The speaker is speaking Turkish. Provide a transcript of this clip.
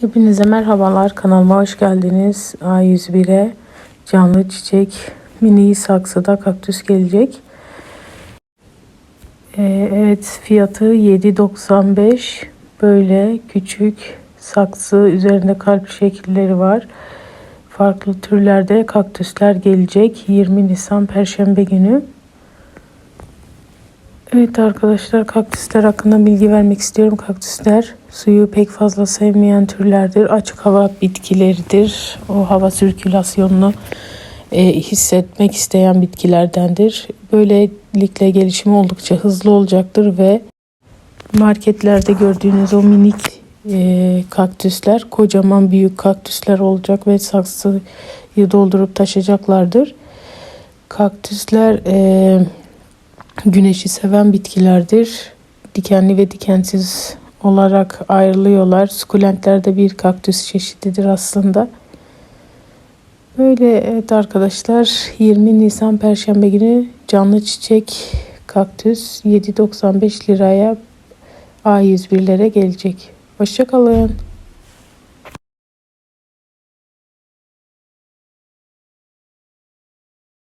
Hepinize merhabalar. Kanalıma hoş geldiniz. A101'e canlı çiçek mini saksıda kaktüs gelecek. Ee, evet fiyatı 7.95. Böyle küçük saksı üzerinde kalp şekilleri var. Farklı türlerde kaktüsler gelecek 20 Nisan Perşembe günü. Evet arkadaşlar kaktüsler hakkında bilgi vermek istiyorum. Kaktüsler suyu pek fazla sevmeyen türlerdir. Açık hava bitkileridir. O hava sirkülasyonunu e, hissetmek isteyen bitkilerdendir. Böylelikle gelişimi oldukça hızlı olacaktır ve marketlerde gördüğünüz o minik e, kaktüsler kocaman büyük kaktüsler olacak ve saksıyı doldurup taşıyacaklardır. Kaktüsler e, güneşi seven bitkilerdir. Dikenli ve dikensiz olarak ayrılıyorlar. Sukulentler de bir kaktüs çeşididir aslında. Böyle evet arkadaşlar 20 Nisan Perşembe günü canlı çiçek kaktüs 7.95 liraya A101'lere gelecek. Hoşçakalın.